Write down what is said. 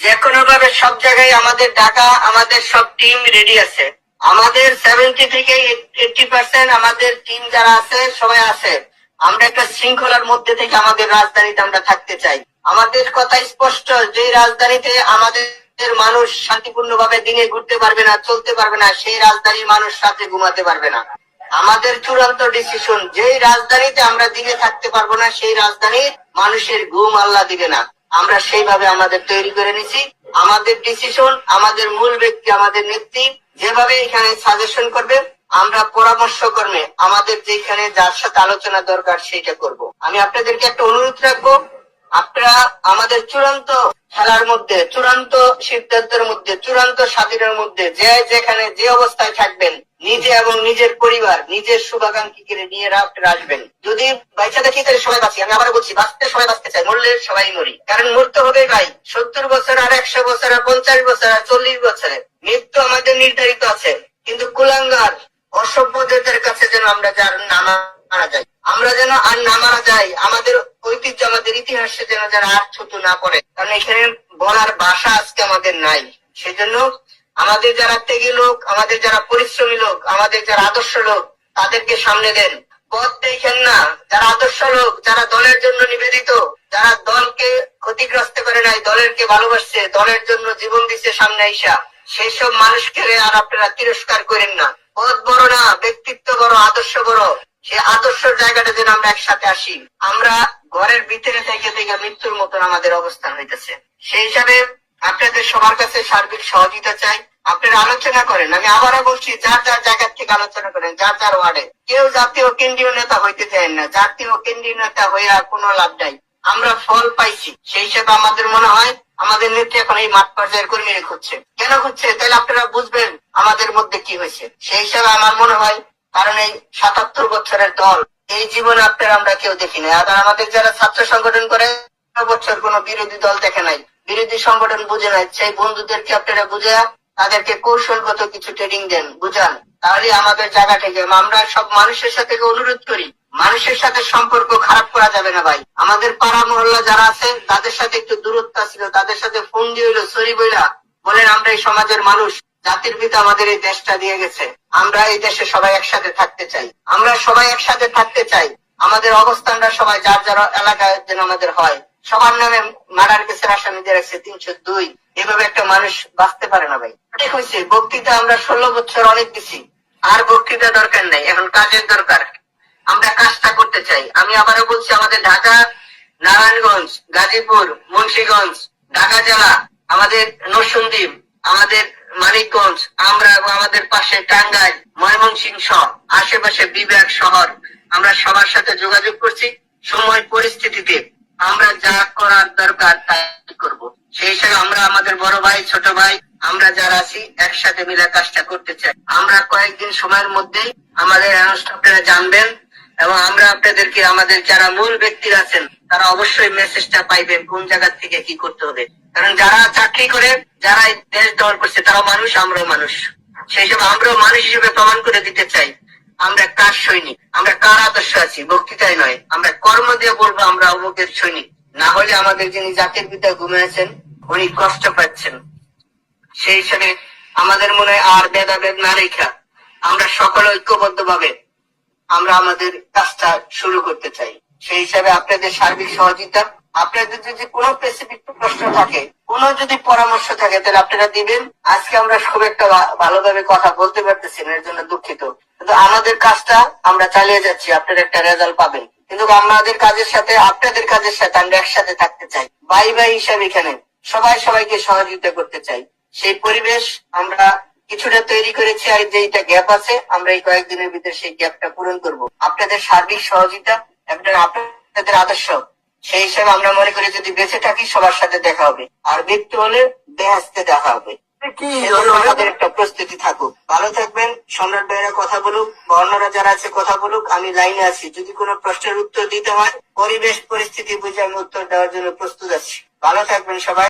যে কোনো ভাবে সব জায়গায় আমাদের ঢাকা আমাদের সব টিম রেডি আছে। আমাদের সেভেন্টি থেকে এইটি পার্সেন্ট আমাদের টিম যারা আছে, সবাই আছে। আমরা একটা শৃঙ্খলার মধ্যে থেকে আমাদের রাজধানীতে আমরা থাকতে চাই। আমাদের কথা স্পষ্ট, যে রাজধানীতে আমাদের মানুষ শান্তিপূর্ণ ভাবে দিনে ঘুরতে পারবে না, চলতে পারবে না, সেই রাজধানীর মানুষ রাতে ঘুমাতে পারবে না। আমাদের চূড়ান্ত ডিসিশন যেই রাজধানীতে আমরা দিনে থাকতে পারব না, সেই রাজধানীর মানুষের ঘুম আল্লাহ দিবে না। আমরা সেইভাবে আমাদের তৈরি করে নিছি। আমাদের ডিসিশন আমাদের মূল ব্যক্তি, আমাদের নেত্রী যেভাবে এখানে সাজেশন করবে, আমরা পরামর্শ কর্মে আমাদের যেখানে যার সাথে আলোচনা দরকার সেইটা করব। আমি আপনাদেরকে একটা অনুরোধ রাখব, আপনারা আমাদের চূড়ান্ত খেলার মধ্যে, চূড়ান্ত সিদ্ধান্তের মধ্যে, চূড়ান্ত স্বাধীনের মধ্যে যে যেখানে যে অবস্থায় থাকবেন নিজে এবং নিজের পরিবার, নিজের শুভাকাঙ্ক্ষীকে নিয়ে আপনারা আসবেন। যদি বাইচা দেখি, তাহলে সবাই বাঁচি। আমি আবার বলছি, বাঁচতে সবাই বাঁচতে চাই মরলে সবাই মরি। কারণ মরতে হবে ভাই, সত্তর বছর আর একশো বছর আর পঞ্চাশ বছর আর চল্লিশ বছরে। মৃত্যু আমাদের নির্ধারিত আছে। কিন্তু কুলাঙ্গার অসভ্যদের কাছে যেন আমরা যার নামা মারা যাই। আমরা যেন আর না মারা যাই, আমাদের ঐতিহ্য, আমাদের ইতিহাসে যেন যারা আর ছোট না পড়ে। কারণ এখানে বলার ভাষা আজকে আমাদের নাই। সেজন্য আমাদের যারা ত্যাগী লোক, আমাদের যারা পরিশ্রমী লোক, আমাদের যারা আদর্শ লোক, তাদেরকে সামনে দেন। পথ দেখেন না, যারা আদর্শ লোক, যারা দলের জন্য নিবেদিত, যারা দলকে ক্ষতিগ্রস্ত করে নাই, দলেরকে ভালোবাসছে, দলের জন্য জীবন দিচ্ছে সামনে আইসা। সেই সব মানুষকে আর আপনারা তিরস্কার করেন না। পথ বড় না, ব্যক্তিত্ব বড়, আদর্শ বড়। সে আদর্শ জায়গাটা যেন আমরা একসাথে আসি। আমরা ঘরের ভিতরে থেকে থেকে মৃত্যুর মতন আমাদের অবস্থান হইতেছে। সেই হিসাবে আপনাদের সবার কাছে সার্বিক সহযোগিতা চাই। আপনারা আলোচনা করেন। আমি আবারও বলছি, যার যার জায়গা থেকে আলোচনা করেন, যার যার ওয়ার্ডে। কেউ জাতীয় কেন্দ্রীয় নেতা হইতে চান না। জাতীয় কেন্দ্রীয় নেতা আর কোনো লাভ নাই। আমরা ফল পাইছি। সেই হিসাবে আমাদের মনে হয়, আমাদের নেত্রী এখন এই মাঠ পর্যায়ের কর্মীরা খুঁজছে। কেন খুঁজছে? তাহলে আপনারা বুঝবেন আমাদের মধ্যে কি হয়েছে। সেই হিসাবে আমার মনে হয়, কারণ এই সাতাত্তর বছরের দল, এই জীবনে আপনারা আমরা কেউ দেখি না আর আমাদের যারা ছাত্র সংগঠন করে বছর কোনো বিরোধী দল দেখে নাই। বিরোধী সংগঠন বুঝে নাই। সেই বন্ধুদেরকে আপনারা বুঝে তাদেরকে কৌশলগত কিছু ট্রেনিং দেন, বুঝান। তাহলে আমাদের জায়গা থেকে আমরা সব মানুষের সাথে অনুরোধ করি, মানুষের সাথে সম্পর্ক খারাপ করা যাবে না ভাই। আমাদের পাড়া মহল্লা যারা আছে, তাদের সাথে একটু দূরত্ব ছিল তাদের সাথে ফোন দিয়ে হইল, সরি বইলা বলেন আমরা এই সমাজের মানুষ, জাতির পিতা আমাদের এই দেশটা দিয়ে গেছে। আমরা এই দেশে সবাই একসাথে থাকতে চাই। আমরা সবাই একসাথে থাকতে চাই। আমাদের অবস্থানটা সবাই যার যার এলাকায় যেন আমাদের হয়। সবার নামে মার্ডার কেসের আসামি দিয়ে তিনশো দুই। এভাবে একটা মানুষ বাঁচতে পারে না ভাই। ঠিক হয়েছে, বক্তৃতা আমরা ষোলো বছর অনেক দিছি। আর বক্তৃতা দরকার নাই, এখন কাজের দরকার। আমরা কাজটা করতে চাই। আমি আবারও বলছি, আমাদের ঢাকা, নারায়ণগঞ্জ, গাজীপুর, মুন্সীগঞ্জ, ঢাকা জেলা, আমাদের নরসন্দীপ আমাদের মানিকগঞ্জ, আমরা আমাদের পাশে টাঙ্গাইল, ময়মনসিংহ সহ আশেপাশে বিবেক শহর। আমরা সবার সাথে যোগাযোগ করছি। সময় পরিস্থিতিতে আমরা যা করার দরকার তাই করব। সেই হিসাবে আমরা আমাদের বড় ভাই, ছোট ভাই, আমরা যারা আছি, একসাথে মিলে কাজটা করতে চাই। আমরা কয়েকদিন সময়ের মধ্যেই আমাদের অনুষ্ঠানটা জানবেন এবং আমরা আপনাদেরকে আমাদের যারা মূল ব্যক্তিরা আছেন, তারা অবশ্যই মেসেজটা পাইবেন কোন জায়গা থেকে কি করতে হবে। কারণ যারা চাকরি করে যারা দেশ দল করছে তারা মানুষ, আমরাও মানুষ। সেই হিসেবে আমরাও মানুষ হিসেবে প্রমাণ করে দিতে চাই। আমরা কার সৈনিক? আমরা কার আদর্শ আছি? বক্তৃতায় নয়। আমরা কর্ম দিয়ে বলব আমরা অমুকের সৈনিক। না হলে আমাদের যিনি জাতির পিতা ঘুমিয়েছেন, উনি কষ্ট পাচ্ছেন। সেই হিসাবে আমাদের মনে আর ভেদাভেদ না রেখা আমরা সকলে ঐক্যবদ্ধ ভাবে আমরা আমাদের কাজটা শুরু করতে চাই। সেই হিসাবে আপনাদের সার্বিক সহযোগিতা, আপনাদের যদি কোনো স্পেসিফিক প্রশ্ন থাকে, কোনো যদি পরামর্শ থাকে, তাহলে আপনারা দিবেন। আজকে আমরা খুব একটা ভালোভাবে কথা বলতে পারতেছি এর জন্য দুঃখিত। কিন্তু আমাদের কাজটা আমরা চালিয়ে যাচ্ছি, আপনারা একটা রেজাল্ট পাবেন। কিন্তু আমাদের কাজের সাথে, আপনাদের কাজের সাথে আমরা একসাথে থাকতে চাই। বাই বাই হিসাবে এখানে সবাই সবাইকে সহযোগিতা করতে চাই। সেই পরিবেশ আমরা কিছুটা তৈরি করেছি আর যে এটা গ্যাপ আছে, আমরা এই কয়েকদিনের ভিতরে সেই গ্যাপটা পূরণ করব। আপনাদের সার্বিক সহযোগিতা এবং আপনাদের আদর্শ, সেই হিসাবে আমরা মনে করি যদি বেঁচে থাকি, সবার সাথে দেখা হবে। আর মৃত্যু হলে বেহাসতে দেখা হবে। প্রস্তুতি থাকুক। ভালো থাকবেন, সম্রাট ভাইরা কথা বলুক বা অন্যরা যারা আছে কথা বলুক, আমি লাইনে আছি। যদি কোনো প্রশ্নের উত্তর দিতে হয়, পরিবেশ, পরিস্থিতি বুঝে আমি উত্তর দেওয়ার জন্য প্রস্তুত আছি। ভালো থাকবেন সবাই।